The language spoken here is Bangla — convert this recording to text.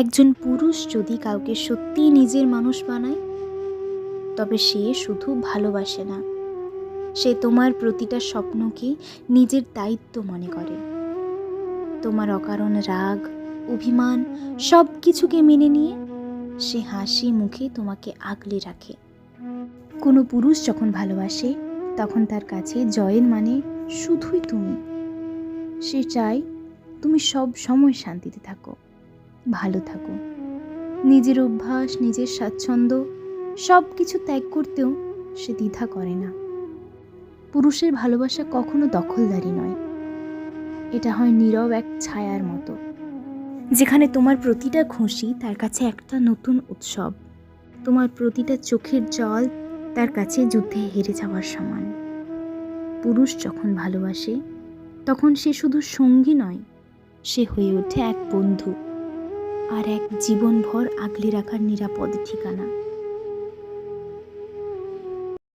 একজন পুরুষ যদি কাউকে সত্যিই নিজের মানুষ বানায়, তবে সে শুধু ভালোবাসে না। সে তোমার প্রতিটা স্বপ্নকে নিজের দায়িত্ব মনে করে। তোমার অকারণ রাগ, অভিমান সব কিছুকে মেনে নিয়ে সে হাসি মুখে তোমাকে আগলে রাখে। কোনো পুরুষ যখন ভালোবাসে, তখন তার কাছে জয়ের মানে শুধুই তুমি। সে চায় তুমি সব সময় শান্তিতে থাকো। ভালো থাকো। নিজের অভ্যাস, নিজের স্বাচ্ছন্দ্য সব কিছু ত্যাগ করতেও সে দ্বিধা করে না। পুরুষের ভালোবাসা কখনো দখলদারি নয়। এটা হয় নীরব এক ছায়ার মতো। যেখানে তোমার প্রতিটা খুশি তার কাছে একটা নতুন উৎসব। তোমার প্রতিটা চোখের জল তার কাছে যুদ্ধে হেরে যাওয়ার সমান। পুরুষ যখন ভালোবাসে, তখন সে শুধু সঙ্গী নয়, সে হয়ে ওঠে এক বন্ধু। আর এক জীবনভর আগলে রাখার নিরাপদ ঠিকানা।